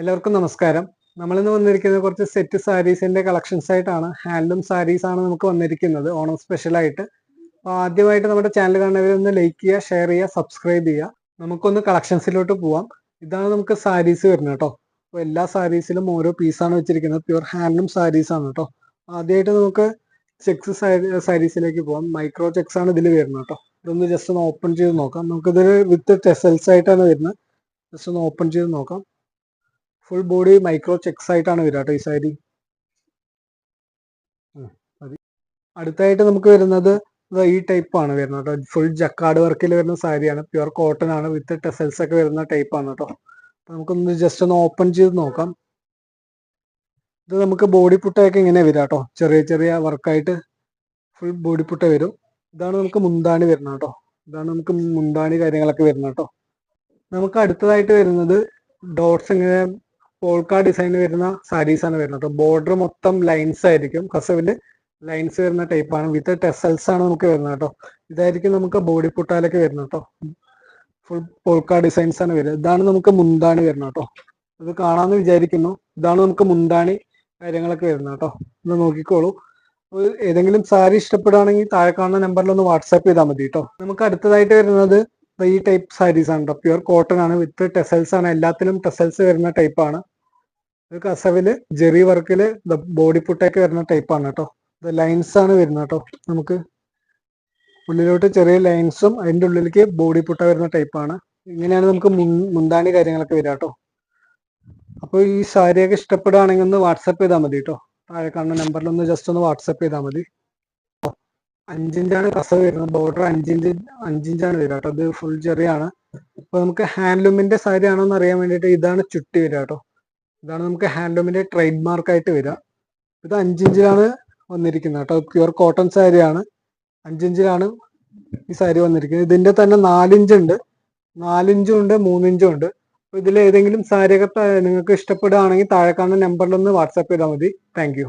എല്ലാവർക്കും നമസ്കാരം. നമ്മളിന്ന് വന്നിരിക്കുന്നത് കുറച്ച് സെറ്റ് സാരീസിന്റെ കളക്ഷൻസ് ആയിട്ടാണ്. ഹാൻഡ്ലൂം സാരീസ് ആണ് നമുക്ക് വന്നിരിക്കുന്നത്. ഓണം സ്പെഷ്യൽ ആയിട്ട്. അപ്പോൾ ആദ്യമായിട്ട് നമ്മുടെ ചാനൽ കാണുന്നവരൊന്ന് ലൈക്ക് ചെയ്യുക ഷെയർ ചെയ്യുക സബ്സ്ക്രൈബ് ചെയ്യുക. നമുക്കൊന്ന് കളക്ഷൻസിലോട്ട് പോവാം. ഇതാണ് നമുക്ക് സാരീസ് വരുന്നത് കേട്ടോ. അപ്പോൾ എല്ലാ സാരീസിലും ഓരോ പീസാണ് വെച്ചിരിക്കുന്നത്. പ്യുവർ ഹാൻഡ്ലൂം സാരീസ് ആണ് കേട്ടോ. ആദ്യമായിട്ട് നമുക്ക് ചെക്സ് സാരീസിലേക്ക് പോവാം. മൈക്രോ ചെക്സ് ആണ് ഇതിൽ വരുന്നത് കേട്ടോ. ഇതൊന്ന് ജസ്റ്റ് ഒന്ന് ഓപ്പൺ ചെയ്ത് നോക്കാം. നമുക്കിതൊരു വിത്ത് ടെസൽസ് ആയിട്ടാണ് വരുന്നത്. ജസ്റ്റ് ഒന്ന് ഓപ്പൺ ചെയ്ത് നോക്കാം. ഫുൾ ബോഡി മൈക്രോ ചെക്സ് ആയിട്ടാണ് വരിക കേട്ടോ ഈ സാരി അടുത്തായിട്ട് നമുക്ക് വരുന്നത് ഈ ടൈപ്പ് ആണ് വരുന്നത് കേട്ടോ. ഫുൾ ജക്കാർഡ് വർക്കിൽ വരുന്ന സാരിയാണ് പ്യുവർ കോട്ടൺ ആണ് വിത്ത് ടെസൽസ് ഒക്കെ വരുന്ന ടൈപ്പ് ആണ് കേട്ടോ. നമുക്കൊന്ന് ജസ്റ്റ് ഒന്ന് ഓപ്പൺ ചെയ്ത് നോക്കാം. ഇത് നമുക്ക് ബോഡി പുട്ടയൊക്കെ ഇങ്ങനെ വരിക കേട്ടോ. ചെറിയ ചെറിയ വർക്കായിട്ട് ഫുൾ ബോഡി പുട്ട വരും. ഇതാണ് നമുക്ക് മുന്താണി വരുന്നത് കേട്ടോ. ഇതാണ് നമുക്ക് മുന്താണി കാര്യങ്ങളൊക്കെ വരുന്നത് കേട്ടോ. നമുക്ക് അടുത്തതായിട്ട് വരുന്നത് ഡോട്ട്സ് ഇങ്ങനെ പോൾക്ക ഡിസൈൻ വരുന്ന സാരീസ് ആണ് വരുന്നത്. ബോർഡർ മൊത്തം ലൈൻസ് ആയിരിക്കും. കസവിൽ ലൈൻസ് വരുന്ന ടൈപ്പ് ആണ്. വിത്ത് ടെസൽസ് ആണ് നമുക്ക് വരുന്നത് കേട്ടോ. ഇതായിരിക്കും നമുക്ക് ബോഡി പുട്ടാലൊക്കെ വരുന്നത് കേട്ടോ. ഫുൾ പോൾക്ക ഡിസൈൻസ് ആണ് വരുന്നത്. ഇതാണ് നമുക്ക് മുന്താണി വരുന്നത് കേട്ടോ. ഇത് കാണാമെന്ന് വിചാരിക്കുന്നു. ഇതാണ് നമുക്ക് മുന്താണി കാര്യങ്ങളൊക്കെ വരുന്നത് കേട്ടോ. ഒന്ന് നോക്കിക്കോളൂ. ഏതെങ്കിലും സാരി ഇഷ്ടപ്പെടുകയാണെങ്കിൽ താഴെ കാണുന്ന നമ്പറിൽ ഒന്ന് വാട്സാപ്പ് ചെയ്താൽ മതി കേട്ടോ. നമുക്ക് അടുത്തതായിട്ട് വരുന്നത് ഈ ടൈപ്പ് സാരീസ് ആണ് പ്യുവർ കോട്ടൺ ആണ് വിത്ത് ടെസൽസ് ആണ്. എല്ലാത്തിലും ടെസൽസ് വരുന്ന ടൈപ്പ് ആണ്. ഇത് കസവിൽ ജെറി വർക്കിൽ ബോഡി പുട്ടൊക്കെ വരുന്ന ടൈപ്പ് ആണ് കേട്ടോ ഇത് ലൈൻസ് ആണ് വരുന്നത് കേട്ടോ നമുക്ക്. ഉള്ളിലോട്ട് ചെറിയ ലൈൻസും അതിന്റെ ഉള്ളിലേക്ക് ബോഡി പുട്ട വരുന്ന ടൈപ്പാണ് ഇങ്ങനെയാണ് നമുക്ക് മുന്താണി കാര്യങ്ങളൊക്കെ വരിക കേട്ടോ അപ്പോൾ ഈ സാരിയൊക്കെ ഇഷ്ടപ്പെടുകയാണെങ്കിൽ ഒന്ന് വാട്സപ്പ് ചെയ്താൽ മതി കേട്ടോ താഴെ കാണുന്ന നമ്പറിൽ ഒന്ന് ജസ്റ്റ് ഒന്ന് വാട്സപ്പ് ചെയ്താൽ മതി. അഞ്ചിഞ്ചാണ് കസവ് വരുന്നത്. ബോർഡർ അഞ്ചിഞ്ച് അഞ്ചിഞ്ചാണ് വരിക കേട്ടോ. ഇത് ഫുൾ ചെറിയാണ്. അപ്പൊ നമുക്ക് ഹാൻഡ്ലൂമിന്റെ സാരി ആണോ എന്ന് അറിയാൻ വേണ്ടിയിട്ട് ഇതാണ് ചുട്ടി വരിക കേട്ടോ. ഇതാണ് നമുക്ക് ഹാൻഡ്ലൂമിന്റെ ട്രേഡ് മാർക്ക് ആയിട്ട് വരിക. ഇത് അഞ്ചിഞ്ചിലാണ് വന്നിരിക്കുന്നത് കേട്ടോ. പ്യുവർ കോട്ടൺ സാരിയാണ്. അഞ്ചിഞ്ചിലാണ് ഈ സാരി വന്നിരിക്കുന്നത്. ഇതിന്റെ തന്നെ നാലിഞ്ച് ഉണ്ട് നാലിഞ്ചും ഉണ്ട് മൂന്നിഞ്ചും ഉണ്ട് അപ്പൊ ഇതിൽ ഏതെങ്കിലും സാരിയൊക്കെ നിങ്ങൾക്ക് ഇഷ്ടപ്പെടുകയാണെങ്കിൽ താഴെ കാണുന്ന നമ്പറിലൊന്ന് വാട്സാപ്പ് ചെയ്താൽ മതി. താങ്ക്